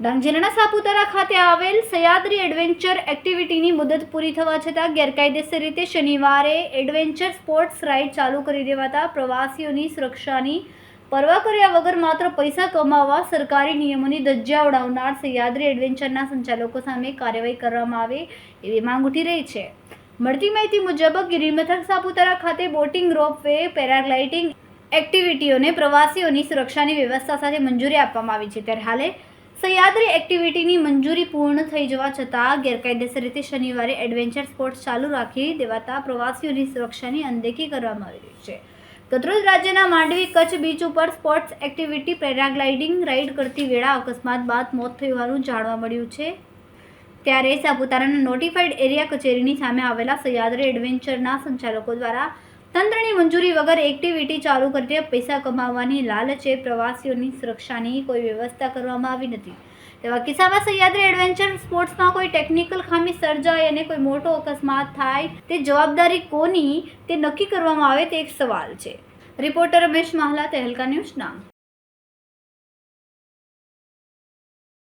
ડાંગ જિલ્લાના સાપુતારા ખાતે આવેલ સયાદ્રી એડવેન્ચર એક્ટિવિટીની મુદત પૂરી થવા છતાં ગેરકાયદેસર રીતે શનિવારે એડવેન્ચર સ્પોર્ટ્સ રાઇડ ચાલુ કરી દેવાતા પ્રવાસીઓની સુરક્ષાની પરવા કર્યા વગર માત્ર પૈસા કમાવવા સરકારી નિયમોની ધજ્જા ઉડાવનાર સહ્યાદ્રી એડવેન્ચરના સંચાલકો સામે કાર્યવાહી કરવામાં આવે એવી માંગ ઉઠી રહી છે. મળતી માહિતી મુજબ ગિરિમથક સાપુતારા ખાતે બોટિંગ રોપ વે પેરાગ્લાઇડિંગ એક્ટિવિટીઓને પ્રવાસીઓની સુરક્ષાની વ્યવસ્થા સાથે મંજૂરી આપવામાં આવી છે. ત્યારે હાલે સહ્યાદ્રી એક્ટિવિટીની મંજૂરી પૂર્ણ થઈ જવા છતાં ગેરકાયદેસર રીતે શનિવારે એડવેન્ચર સ્પોર્ટ્સ ચાલુ રાખી દેવાતા પ્રવાસીઓની સુરક્ષાની અનદેખી કરવામાં આવી રહી છે. ગતરોજ રાજ્યના માંડવી કચ્છ બીચ ઉપર સ્પોર્ટ્સ એક્ટિવિટી પેરાગ્લાઇડિંગ રાઇડ કરતી વેળા અકસ્માત બાદ મોત થયું જાણવા મળ્યું છે. ત્યારે સાપુતારાના નોટિફાઈડ એરિયા કચેરીની સામે આવેલા સહયાદ્રી એડવેન્ચરના સંચાલકો દ્વારા તંત્રની મંજૂરી વગર એક્ટિવિટી ચાલુ કરીને પૈસા કમાવવાની લાલચે પ્રવાસીઓની સુરક્ષાની કોઈ વ્યવસ્થા કરવામાં આવી નથી. તેવા કિસ્સામાં સહ્યાદ્રી એડવેન્ચર સ્પોર્ટ્સમાં કોઈ ટેકનિકલ ખામી સર્જાય અને કોઈ મોટો અકસ્માત થાય, તે જવાબદારી કોની, તે નક્કી કરવામાં આવે તે એક સવાલ છે. Reporter Ramesh Mahla, Tehelka news Dang